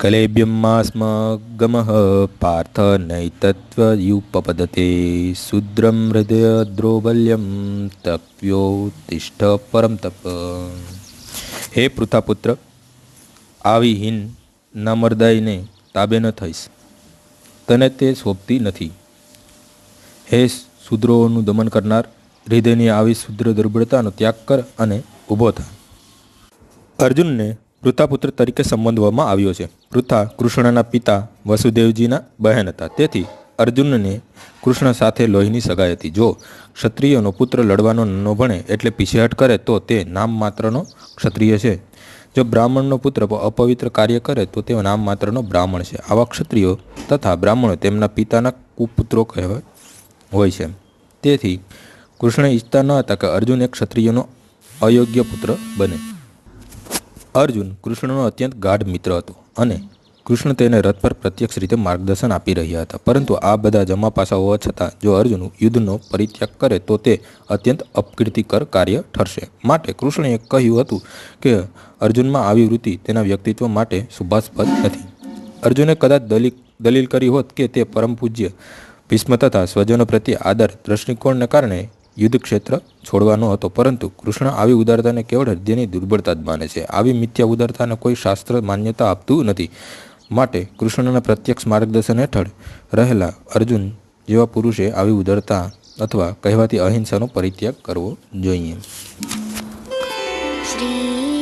કલેબ્યમ્માસ્મ ગમઃ પાર્થ નૈતત્વયુપપદતે શુદ્રમ હૃદય દ્રોબલ્યમ તપ્યો તિષ્ઠ પરમ તપ હે પૃથાપુત્ર આવી હીન નમરદાયને તાબે ન થઈશ તને તે શોભતી નથી હે શુદ્રોનું દમન કરનાર હૃદયની આવી શુદ્ર દુર્બળતાનો ત્યાગ કર અને ઊભો થા અર્જુનને પૃથાપુત્ર તરીકે સંબોધવામાં આવ્યો છે. વૃથા કૃષ્ણના પિતા વસુદેવજીના બહેન હતા. તેથી અર્જુનને કૃષ્ણ સાથે લોહીની સગાઈ હતી. જો ક્ષત્રિયનો પુત્ર લડવાનો ન ભણે એટલે પીછેહટ કરે, તો તે નામ માત્રનો ક્ષત્રિય છે. જો બ્રાહ્મણનો પુત્ર અપવિત્ર કાર્ય કરે, તો તેઓ નામ માત્રનો બ્રાહ્મણ છે. આવા ક્ષત્રિયો તથા બ્રાહ્મણો તેમના પિતાના કુપુત્રો કહેવાય હોય છે. તેથી કૃષ્ણ ઈચ્છતા ન હતા કે અર્જુન એક ક્ષત્રિયનો અયોગ્ય પુત્ર બને. અર્જુન કૃષ્ણનો અત્યંત ગાઢ મિત્ર હતો અને કૃષ્ણ તેને રથ પર પ્રત્યક્ષ રીતે માર્ગદર્શન આપી રહ્યા હતા. પરંતુ આ બધા જમા પાસા હોવા છતાં, જો અર્જુન યુદ્ધનો પરિત્યાગ કરે, તો તે અત્યંત અપકીર્તિકર કાર્ય ઠરશે. માટે કૃષ્ણએ કહ્યું હતું કે, અર્જુનમાં આવી વૃત્તિ તેના વ્યક્તિત્વ માટે શુભાસ્પદ નથી. અર્જુને કદાચ દલિત દલીલ કરી હોત કે તે પરમ પૂજ્ય, ભીષ્મ તથા સ્વજનો પ્રત્યે આદર, દ્રષ્ટિકોણને કારણે યુદ્ધ ક્ષેત્ર છોડવાનો હતો. પરંતુ કૃષ્ણ આવી ઉદારતાને કેવળ હૃદયની દુર્બળતા જ માને છે. આવી મિથ્યા ઉદારતાને કોઈ શાસ્ત્ર માન્યતા આપતું નથી. માટે કૃષ્ણના પ્રત્યક્ષ માર્ગદર્શન હેઠળ રહેલા અર્જુન જેવા પુરુષે આવી ઉદારતા અથવા કહેવાતી અહિંસાનો પરિત્યાગ કરવો જોઈએ. શ્રી